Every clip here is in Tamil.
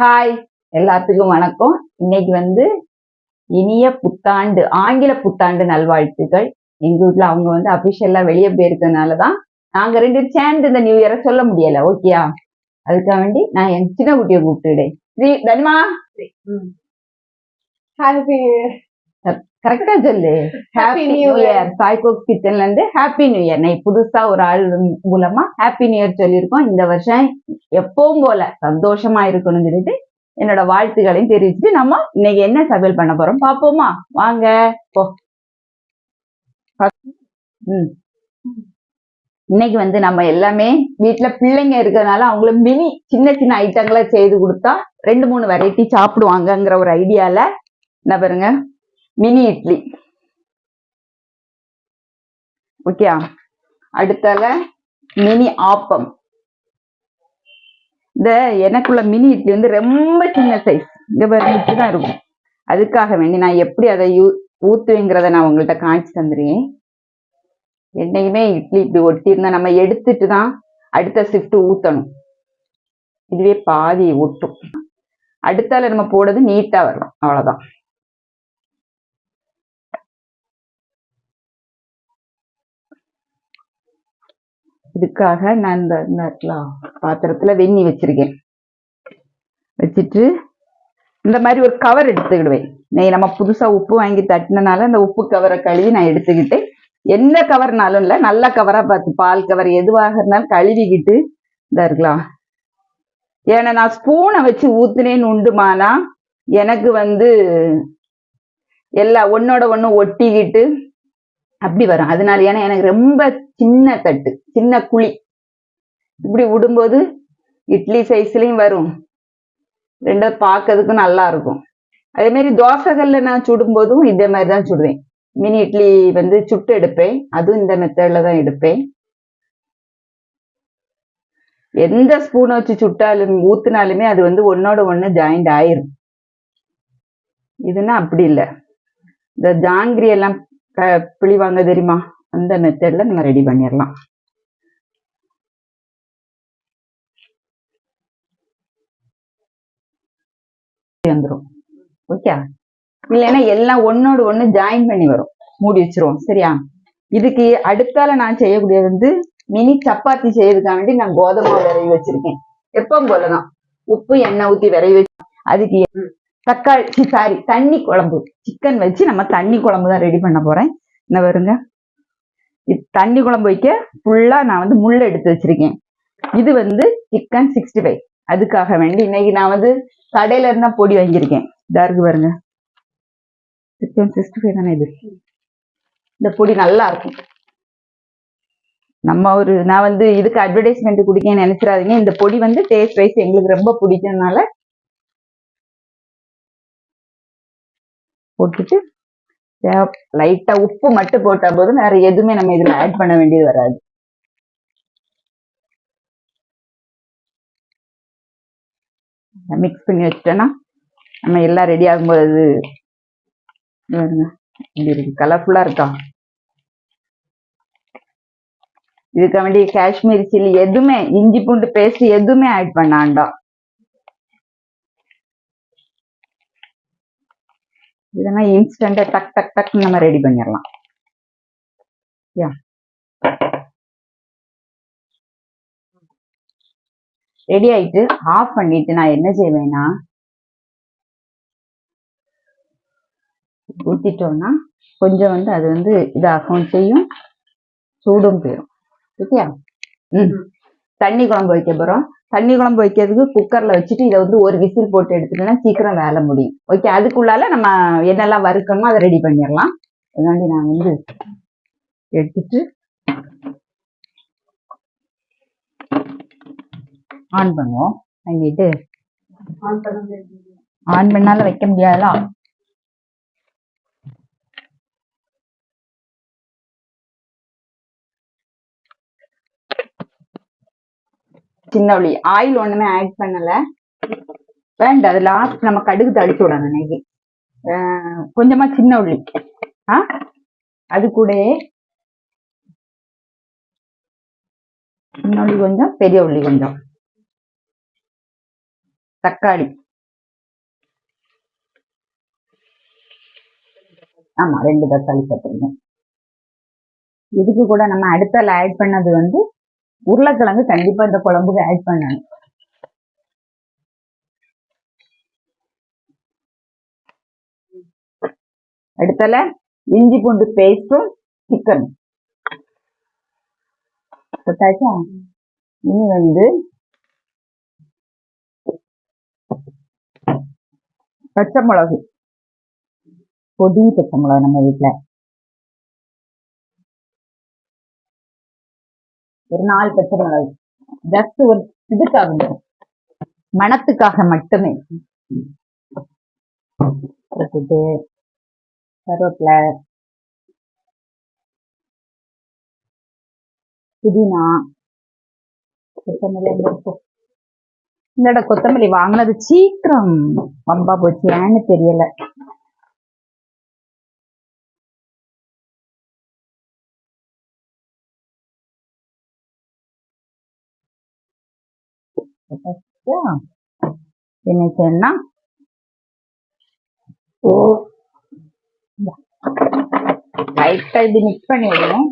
ஹாய் எல்லாத்துக்கும் வணக்கம். இன்னைக்கு வந்து இனிய புத்தாண்டு ஆங்கில புத்தாண்டு நல்வாழ்த்துக்கள். எங்க வீட்ல அவங்க வந்து அபிஷியலா வெளியே போயிருக்கனால தான் நாங்க ரெண்டு சேர்ந்து இந்த நியூ இயரை சொல்ல முடியல. ஓகேயா அதுக்காக வேண்டி நான் என் சின்ன குட்டியை கூப்பிட்டுடேன் ஸ்ரீ தனிமா? ஹாப்பி கரெக்டா சொல்லு. Happy new. இயர் சாய்கோக் கிச்சன்ல இருந்து ஹாப்பி நியூ இயர் நான் புதுசா ஒரு ஆள் மூலமா ஹாப்பி நியூ இயர் சொல்லியிருக்கோம். இந்த வருஷம் எப்பவும் போல சந்தோஷமா இருக்கணும்னு சொல்லிட்டு என்னோட வாழ்த்துக்களையும் தெரிவிச்சுட்டு நம்ம இன்னைக்கு என்ன சமையல் பண்ண போறோம் பாப்போமா வாங்க போ. இன்னைக்கு வந்து நம்ம எல்லாமே வீட்ல பிள்ளைங்க இருக்கிறதுனால அவங்களுக்கு மினி சின்ன சின்ன ஐட்டங்களை செய்து கொடுத்தா ரெண்டு மூணு வெரைட்டி சாப்பிடுவாங்கங்கிற ஒரு ஐடியால என்ன பாருங்க மினி இட்லி. ஓகே அடுத்தால மினி ஆப்பம். இந்த எனக்குள்ள மினி இட்லி வந்து ரொம்ப சின்ன சைஸ் இங்க மாதிரி தான் இருக்கும். அதுக்காக வேண்டி நான் எப்படி அதை யூ ஊத்துவேங்கிறத நான் உங்கள்கிட்ட காமிச்சு தந்துருவேன் என்னைக்குமே இட்லி இப்படி ஒட்டியிருந்தா நம்ம எடுத்துட்டு தான் அடுத்த ஷிஃப்ட் ஊத்தணும். இதுவே பாதி ஒட்டும். அடுத்தால நம்ம போடுறது நீட்டா வரும் அவ்வளவுதான். இதுக்காக நான் இந்த இந்த இடத்துல பாத்திரத்துல வெந்நி வச்சிருக்கேன். வச்சுட்டு இந்த மாதிரி ஒரு கவர் எடுத்துக்கிடுவேன். நெய் நம்ம புதுசா உப்பு வாங்கி தட்டினனால அந்த உப்பு கவரை கழுவி நான் எடுத்துக்கிட்டு எந்த கவர்னாலும் இல்லை நல்ல கவரா பார்த்து பால் கவர் எதுவாக இருந்தாலும் கழுவிக்கிட்டு இந்த இருக்கலாம். ஏன்னா நான் ஸ்பூனை வச்சு ஊத்துனேன்னு உண்டுமானா எனக்கு வந்து எல்லா ஒன்னோட ஒண்ணு ஒட்டிக்கிட்டு அப்படி வரும். அதனால ஏன்னா எனக்கு ரொம்ப சின்ன தட்டு சின்ன குழி. இப்படி விடும்போது இட்லி சைஸ்லயும் வரும். ரெண்டாவது பார்க்கறதுக்கும் நல்லா இருக்கும். அதே மாதிரி தோசைகள்ல நான் சுடும்போதும் இதே மாதிரி தான் சுடுவேன். மினி இட்லி வந்து சுட்டு எடுப்பேன். அதுவும் இந்த மெத்தட்ல தான் எடுப்பேன். எந்த ஸ்பூனை வச்சு சுட்டாலும் ஊத்துனாலுமே அது வந்து ஒன்னோட ஒன்று ஜாயிண்ட் ஆயிரும். இதுன்னா அப்படி இல்லை. இந்த ஜாங்கிரி எல்லாம் க- பிழிவாங்க தெரியுமா? அந்த மெத்தட்ல நம்ம ரெடி பண்ணிடலாம் வந்துடும் ஓகே இல்லைன்னா எல்லாம் ஒன்னோடு ஒண்ணு ஜாயின் பண்ணி வரும். மூடி வச்சிருவோம். சரியா? இதுக்கு அடுத்தால நான் செய்யக்கூடியது வந்து மினி சப்பாத்தி செய்யறதுக்காக வேண்டி நான் கோதுமை விரைவி வச்சிருக்கேன். எப்பவும் போலதான். உப்பு எண்ணெய் ஊத்தி விரைவி வச்சு அதுக்கு தக்காளி சாரி தண்ணி குழம்பு. சிக்கன் வச்சு நம்ம தண்ணி குழம்பு தான் ரெடி பண்ண போறேன். என்ன வருங்க இது தண்ணி குழம்பு வைக்க ஃபுல்லா நான் வந்து முள் எடுத்து வச்சிருக்கேன். இது வந்து சிக்கன் சிக்ஸ்டி ஃபைவ் அதுக்காக வேண்டி இன்னைக்கு நான் வந்து கடையில இருந்தா பொடி வாங்கியிருக்கேன். இதா இருக்கு பாருங்க. சிக்கன் சிக்ஸ்டி ஃபைவ் தானே இது? இந்த பொடி நல்லா இருக்கும். நம்ம ஒரு நான் வந்து இதுக்கு அட்வர்டைஸ்மெண்ட் குடிக்கன்னு நினைச்சிடாதீங்க. இந்த பொடி வந்து டேஸ்ட் வைஸ் எங்களுக்கு ரொம்ப பிடிச்சதுனால போட்டுட்டு லைட்டா உப்பு மட்டும் போட்டா போதும் வேற எதுவுமே நம்ம இதுல ஆட் பண்ண வேண்டியது வராது. மிக்ஸ் பண்ணி வச்சிட்டோன்னா நம்ம எல்லாம் ரெடி ஆகும்போது அது இருக்கு? கலர்ஃபுல்லா இருக்கா? இதுக்கு வேண்டிய காஷ்மீரி சில்லி எதுவுமே இஞ்சி பூண்டு பேஸ்ட் எதுவுமே ஆட் பண்ணாண்டா இதெல்லாம் இன்ஸ்டன்டா டக் டக் டக் நம்ம ரெடி பண்ணிடலாம். யா. ரெடி ஆயிட்டு ஆஃப் பண்ணிட்டு நான் என்ன செய்வேன்னா ஊத்திட்டோம்னா கொஞ்சம் வந்து அது வந்து இதாகவும் செய்யும் சூடும் போயிடும் ஓகேயா ம். தண்ணி குழம்பு வைக்க போறோம். தண்ணி குழம்பு வைக்கிறதுக்கு குக்கர்ல வச்சுட்டு இதை வந்து ஒரு விசில் போட்டு எடுத்துட்டோம்னா சீக்கிரம் வேலை முடியும். ஓகே அதுக்குள்ளால நம்ம என்னெல்லாம் வறுக்கணுமோ அதை ரெடி பண்ணிடலாம். அதனாண்டி நான் வந்து எடுத்துட்டு ஆன் பண்ணுவோம். பண்ணிட்டு ஆன் பண்ணாலும் வைக்க முடியாதா சின்ன உள்ளி ஆயில் ஒண்ணுமே ஆட் பண்ணல. வேண்டாம் அது லாஸ்ட் நம்ம கடுகு தடிச்சு விடணும் நெய் கொஞ்சமா சின்ன உள்ளி ஆ அது கூட சின்ன உள்ளி கொஞ்சம் பெரிய உள்ளி கொஞ்சம். தக்காளி. ஆமா ரெண்டு தக்காளி போட்டுருங்க இதுக்கு கூட நம்ம அடுத்தால் ஆட் பண்ணது வந்து உருளைக்கிழங்கு கண்டிப்பா இந்த குழம்புக்கு ஆட் பண்ணணும். அடுத்தால இஞ்சி பூண்டு பேஸ்டும் சிக்கன் போட்டாச்சா இனி வந்து பச்சை மிளகு. பொடி பச்சை மிளகு நம்ம வீட்ல. ஒரு நாலு பச்சை மிளகு ஜஸ்ட் ஒரு இதுக்காக மனத்துக்காக மட்டுமே. போட்டுட்டு கருவேப்பிலை புதினா கொத்தமல்லி எங்க கொத்தமல்லி வாங்கினது சீக்கிரம். பம்பா போச்சு ஏன்னு தெரியல. போட்டாச்சா? என்ன செய்யணும்னா ஓ லைட்டா இது மிக்ஸ் பண்ணி விடுவோம்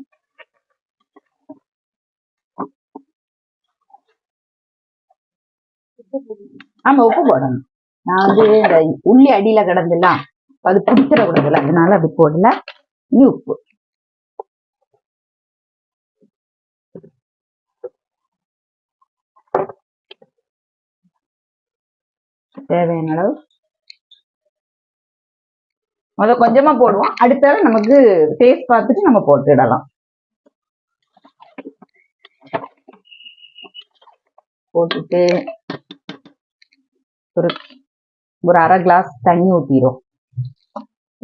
ஆமா உப்பு போடணும். நான் வந்து இந்த உள்ளி அடியில கிடந்துலாம் அது பிடிச்சிட கூடாதுல அதனால அது போடல. இனி உப்பு. தேவையான அளவு. முத கொஞ்சமா போடுவோம். அடுத்தது நமக்கு டேஸ்ட் பார்த்துட்டு நம்ம போட்டுடலாம். போட்டுட்டு ஒரு ஒரு அரை கிளாஸ் தண்ணி ஊத்திரும்.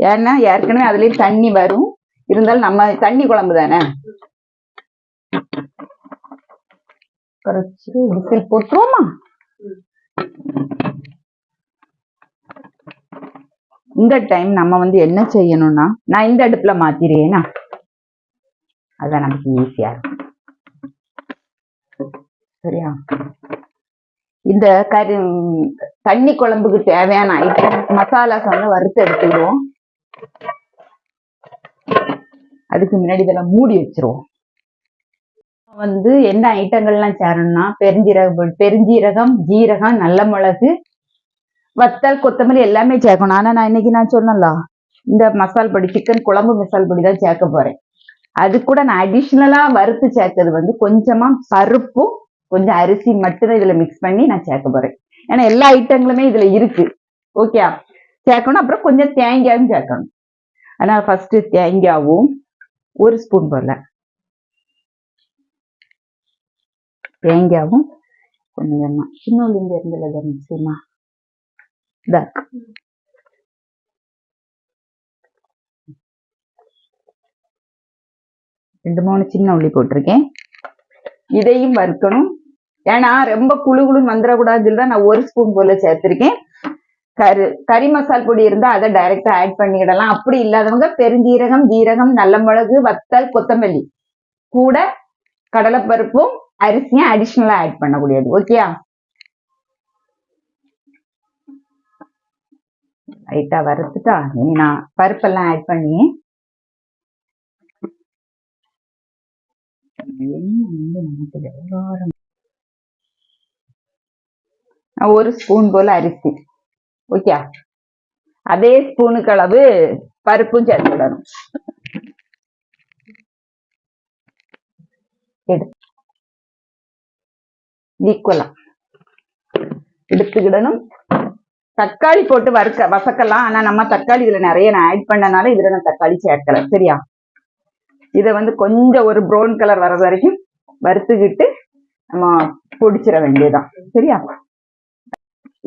ஏன்னா ஏற்கனவே அதுலேயும் தண்ணி வரும். இருந்தாலும் நம்ம தண்ணி குழம்பு தானே? குறைச்சி விசில் போட்டுருவோமா? இந்த டைம் நம்ம வந்து என்ன செய்யணும்னா நான் இந்த அடுப்புல மாத்திருக்கேனா அதுதான் நமக்கு ஈஸியா இருக்கும். சரியா? இந்த கறி தண்ணி குழம்புக்கு தேவையான ஐட்டம் மசாலாஸ் வந்து வறுத்து எடுத்துக்கிடுவோம் அதுக்கு முன்னாடி இதெல்லாம் மூடி வச்சிருவோம். வந்து என்ன ஐட்டங்கள்லாம் சேரணும்னா பெருஞ்சீரகம் பெருஞ்சீரகம் ஜீரகம் நல்ல மிளகு வத்தல் கொத்தமல்லி எல்லாமே சேர்க்கணும். ஆனால் நான் இன்னைக்கு நான் சொன்னல இந்த மசால் பொடி சிக்கன் குழம்பு மசால் பொடி தான் சேர்க்க போறேன். அது கூட நான் அடிஷ்னலாக வறுத்து சேர்க்கறது வந்து கொஞ்சமா பருப்பும் கொஞ்சம் அரிசி மட்டும்தான் இதுல மிக்ஸ் பண்ணி நான் சேர்க்க போறேன். ஏன்னா எல்லா ஐட்டங்களுமே இதுல இருக்கு. ஓகே சேர்க்கணும். அப்புறம் கொஞ்சம் தேங்காயும் சேர்க்கணும். அதனால ஃபர்ஸ்ட் தேங்காவும் ஒரு ஸ்பூன் போல. தேங்காவும் கொஞ்சமா. சின்ன உளுந்து இருந்ததுல நிச்சயமா இதா இருக்கு. ரெண்டு மூணு சின்ன உள்ளி போட்டிருக்கேன். இதையும் வறுக்கணும். ஏன்னா ரொம்ப குழு குழுன்னு வந்துடக்கூடாதுன்னு சொல்லி தான் நான் ஒரு ஸ்பூன் போல சேர்த்திருக்கேன். கரு கறி மசால் பொடி இருந்தா அதை டைரெக்டா ஆட் பண்ணிடலாம் அப்படி இல்லாதவங்க பெருஞ்சீரகம் ஜீரகம் நல்ல மிளகு வத்தல் கொத்தமல்லி கூட கடலைப்பருப்பும் அரிசியும் அடிஷ்னலாக ஆட் பண்ணக்கூடியது. ஓகேயா லைட்டாக வறுத்துட்டா இனி நான் பருப்பெல்லாம் ஆட் பண்ணி ஒரு ஸ்பூன் போல அரிசி. ஓகே அதே ஸ்பூனுக்கு அளவு பருப்பும் சேர்த்துடணும் ஈக்குவலா எடுத்துக்கிடணும். தக்காளி போட்டு வறுக்க வசக்கலாம். ஆனா நம்ம தக்காளி இதுல நிறைய நான் ஆட் பண்ணனால இதுல நான் தக்காளி சேர்க்கல. சரியா? இதை வந்து கொஞ்சம் ஒரு ப்ரௌன் கலர் வர வரைக்கும் வறுத்துக்கிட்டு நம்ம பொடிச்சிட வேண்டியதுதான். சரியா?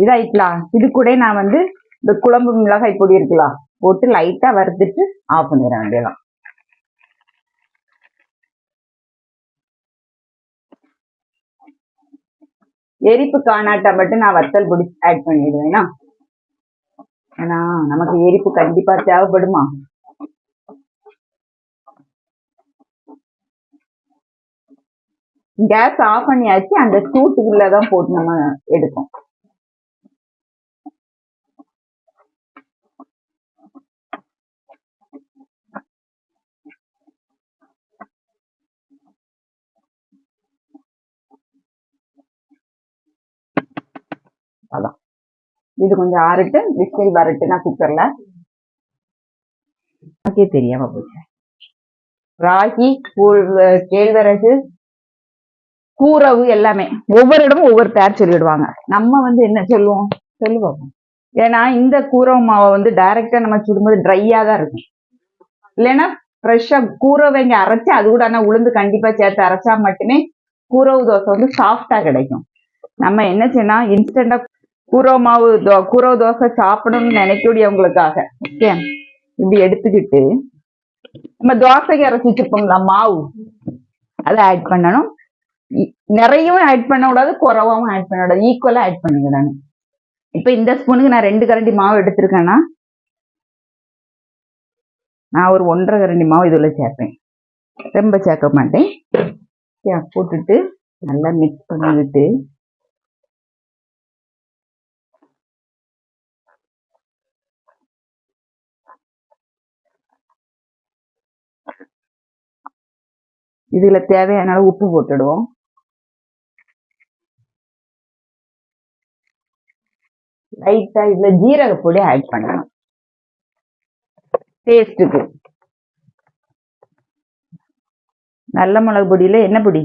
இதாயிக்கலாம் இது கூட நான் வந்து இந்த குழம்பு மிளகாய் பொடி இருக்கலாம் போட்டு லைட்டா வறுத்துட்டு ஆஃப் பண்ணிட வேண்டியதான் எரிப்பு காணாட்டா மட்டும் நான் வத்தல் பிடிச்சி ஆட் பண்ணிடுவேனா ஏன்னா நமக்கு எரிப்பு கண்டிப்பா தேவைப்படுமா? கேஸ் ஆஃப் பண்ணியாச்சு அந்த சூட்டுக்குள்ளதான் போட்டு நம்ம எடுப்போம். அதான். இது கொஞ்சம் ஆறுட்டு விசில் வரட்டுனா குக்கர்ல. நமக்கே தெரியாம போச்சு. ராகி கேழ்வரகு கூரவு எல்லாமே. ஒவ்வொரு இடமும் ஒவ்வொரு பேர் சொல்லிடுவாங்க. நம்ம வந்து என்ன சொல்லுவோம்? சொல்லுவோம். ஏன்னா இந்த கூரவு மாவை வந்து டைரக்டா நம்ம சுடும்போது ட்ரையா தான் இருக்கும். இல்லைன்னா ஃப்ரெஷ்ஷா கூரவை இங்க அரைச்சு அது கூட ஆனா உளுந்து கண்டிப்பா சேர்த்து அரைச்சா மட்டுமே கூரவு தோசை வந்து சாஃப்டா கிடைக்கும். நம்ம என்ன செய்யணும் இன்ஸ்டண்டா கூரோ மாவு தோ- கூரவு தோசை சாப்பிடணும்னு நினைக்கக்கூடியவங்களுக்காக ஓகே இப்படி எடுத்துக்கிட்டு நம்ம தோசைக்கு அரைச்சி வச்சிருப்போம்ல மாவு. அதை ஆட் பண்ணணும். இ- நிறையவும் ஆட் பண்ணக்கூடாது குறவாவும் ஆட் பண்ணக்கூடாது. ஈக்குவலாக ஆட் பண்ணிக்கிறாங்க இப்போ இந்த ஸ்பூனுக்கு நான் ரெண்டு கரண்டி மாவு எடுத்திருக்கேன்னா நான் ஒரு ஒன்றரை கரண்டி மாவு இதில் சேர்ப்பேன். ரொம்ப சேர்க்க மாட்டேன். போட்டுட்டு நல்லா மிக்ஸ் பண்ணிக்கிட்டு இதுல தேவையான உப்பு போட்டுடுவோம். லைட்டா இதுல ஜீரக பொடி ஆட் பண்ணணும். டேஸ்ட்டுக்கு நல்ல மிளகு பொடியில என்ன பொடி?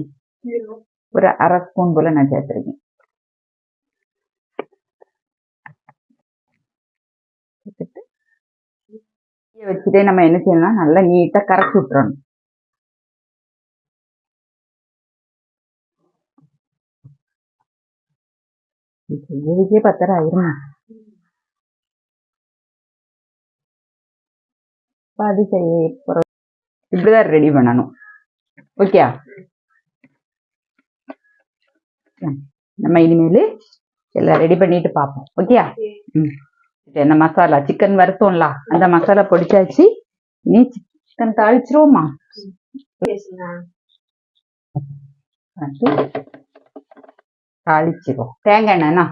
ஒரு அரை ஸ்பூன் போல நான் சேர்த்துருக்கேன். வச்சுட்டே நம்ம என்ன செய்யணும்னா நல்லா நீட்டா கரைச்சி விட்டுறணும். இதுக்கே பத்தரை ஆயிருமா பாதி செய்ய. இப்படிதான் ரெடி பண்ணணும். ஓகே நம்ம இனிமேல் எல்லாம் ரெடி பண்ணிட்டு பார்ப்போம். ஓகேயா ம். என்ன மசாலா சிக்கன் வறுத்தோம்ல அந்த மசாலா பொடிச்சாச்சு. நீ சிக்கன் தாளிச்சிருவோமா? தாளிச்சிருவோம் தேங்காய் எண்ணெய்னா?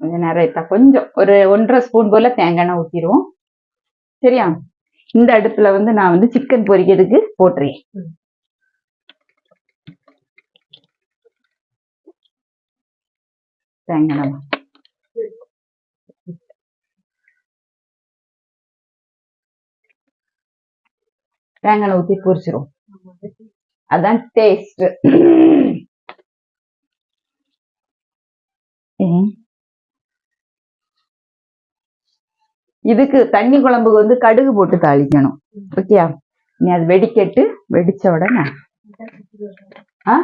கொஞ்சம் நிறைய கொஞ்சம். ஒரு ஒன்றரை ஸ்பூன் போல தேங்காய் எண்ணெய் ஊற்றிடுவோம் சரியா? இந்த அடுப்புல வந்து நான் வந்து சிக்கன் பொரிக்கிறதுக்கு போட்டுறேன் தேங்காய் எண்ணெய். தேங்காய் எண்ணெய் ஊற்றி பொரிச்சிரும் அதான் டேஸ்ட் இதுக்கு தண்ணி குழம்புக்கு வந்து கடுகு போட்டு தாளிக்கணும். ஓகேயா? நீ அது வெடிக்கட்டு வெடிச்ச உடனே. ஆ?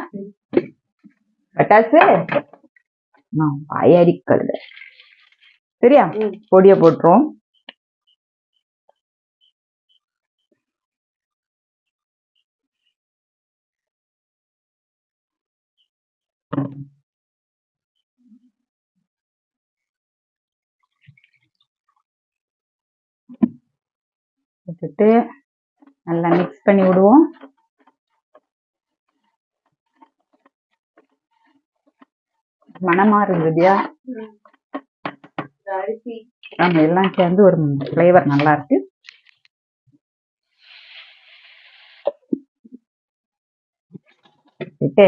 பட்டாசு? நான் வாயரிக்கழுத சரியா? பொடிய போட்டுரும் விட்டுட்டு நல்லா மிக்ஸ் பண்ணி விடுவோம். மனமா இல்லையா நம்ம எல்லாம் சேர்ந்து ஒரு ஃப்ளேவர் நல்லா இருக்கு. விட்டு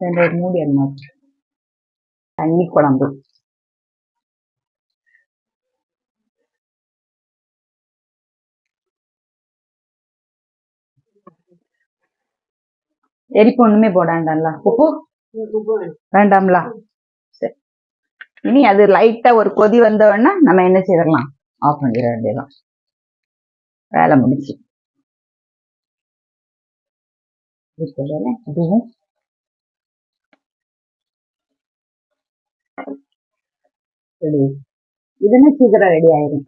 ரெண்டு ஒரு மூடி என்ன தண்ணி குழம்பு. எரிப்பு ஒண்ணுமே போடாண்டாம்ல உப்பு? வேண்டாம்ல? சரி. இனி அது லைட்டா ஒரு கொதி வந்த உடனே நம்ம என்ன செய்திடலாம் ஆஃப் பண்ணிட வேண்டியதான் வேலை முடிச்சு இதுவும் இதுன்னு சீக்கிரம் ரெடி ஆயிடும்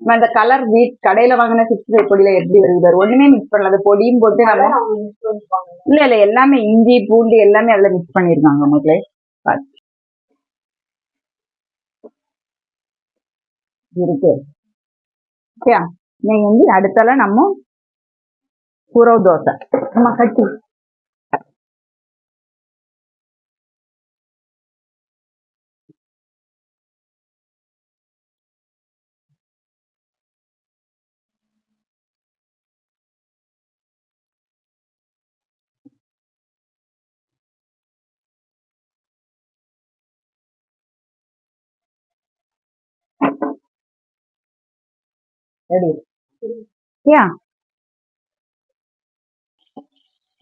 நம்ம அந்த கலர் வீட் கடையில வாங்கின ஃபைவ் பொடியில எப்படி வருது. ஒண்ணுமே மிக்ஸ் பண்ணல. பொடியும் போட்டு நம்ம இல்ல இல்ல எல்லாமே இஞ்சி பூண்டு எல்லாமே அதுல மிக்ஸ் பண்ணிருக்காங்க மக்களே. பாத்து. இருக்கு. ஓகே நீங்க வந்து அடுத்தால நம்ம குரவு தோசை. நம்ம கட்டி. ரெடி யா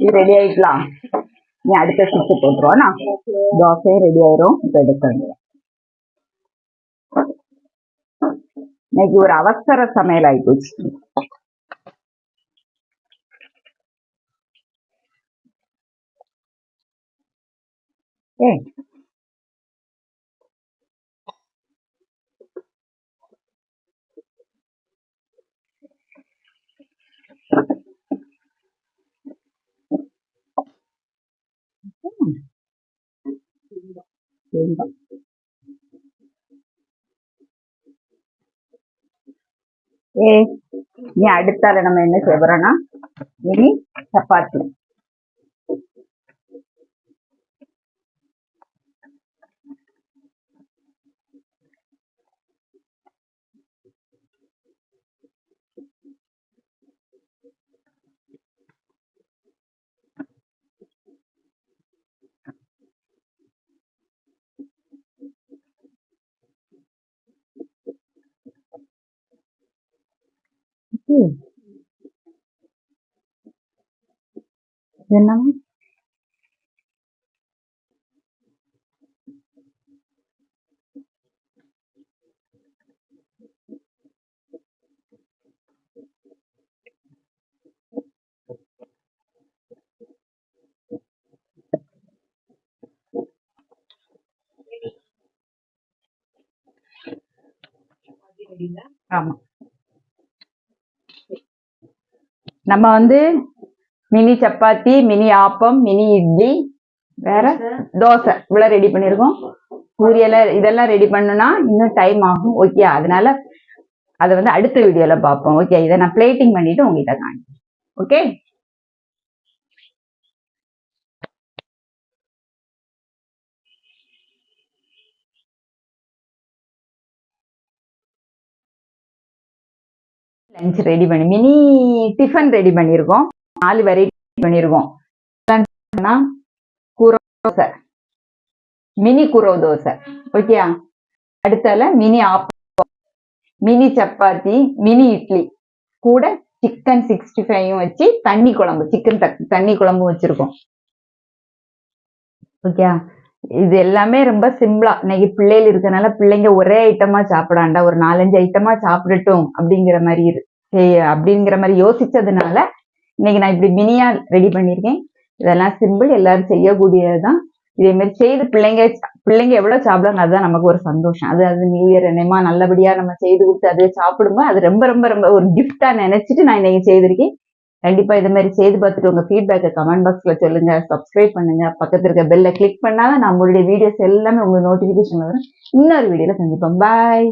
இது ரெடி ஆயிக்கலாம் நீ அடுத்த சுத்து போட்டுருவானா தோசையும் ரெடி ஆயிரும். இப்ப எடுக்க வேண்டியது இன்னைக்கு ஒரு அவசர சமையல் ஆயிப்போச்சு. ஏ தேங்காய். ஏ நீ அடுத்தால நம்ம என்ன செய்ய போறோம்னா இனி சப்பாத்தி ம். என்ன ஆமா நம்ம வந்து mini chapati mini appam mini idli வேற தோசை. இவ்வளவு ரெடி பண்ணிருக்கோம் பூரியெல்லாம் இதெல்லாம் ரெடி பண்ணணும்னா இன்னும் டைம் ஆகும். ஓகே அதனால அதை வந்து அடுத்த வீடியோல பார்ப்போம். ஓகே இதை நான் பிளேட்டிங் பண்ணிட்டு உங்ககிட்ட காணிக்கிறேன் ஓகே லஞ்ச் ரெடி பண்ணி மினி டிஃபன் ரெடி பண்ணியிருக்கோம். நாலு வெரைட்டி பண்ணியிருக்கோம். என்னன்னா, தோசை. Mini grow dosa. ஓகேயா அடுத்தால mini appam. Mini chapati mini idli. கூட சிக்கன் சிக்ஸ்டி ஃபைவும் வச்சு தண்ணி குழம்பு சிக்கன் தண்ணி குழம்பும் வச்சிருக்கோம். ஓகே இது எல்லாமே ரொம்ப சிம்பிளா இன்னைக்கு பிள்ளைகள் இருக்கனால பிள்ளைங்க ஒரே ஐட்டமா சாப்பிடாண்டா ஒரு நாலஞ்சு ஐட்டமா சாப்பிடட்டும் அப்படிங்கிற மாதிரி இரு- அப்படிங்கிற மாதிரி யோசிச்சதுனால இன்னைக்கு நான் இப்படி மினியா ரெடி பண்ணியிருக்கேன். இதெல்லாம் சிம்பிள் எல்லாரும் செய்யக்கூடியதுதான். இதே மாதிரி செய்து பிள்ளைங்க பிள்ளைங்க எவ்வளவு சாப்பிடுவாங்க அதுதான் நமக்கு ஒரு சந்தோஷம். அது அது நியூ இயர் என்னமா நல்லபடியா நம்ம செய்து கொடுத்து அது சாப்பிடும்போது அது ரொம்ப ரொம்ப ரொம்ப ஒரு கிஃப்டா நினைச்சிட்டு நான் இன்னைக்கு செய்திருக்கேன். கண்டிப்பா இது மாதிரி செய்து பார்த்துட்டு உங்க ஃபீட்பேக்கை கமெண்ட் பாக்ஸ்ல சொல்லுங்க. சப்ஸ்கிரைப் பண்ணுங்க. பக்கத்துல இருக்க பெல்ல கிளிக் பண்ணாதான் நம்மளுடைய வீடியோஸ் எல்லாமே உங்களுக்கு நோட்டிபிகேஷன் வரும். இன்னொரு வீடியோல சந்திப்போம். பாய்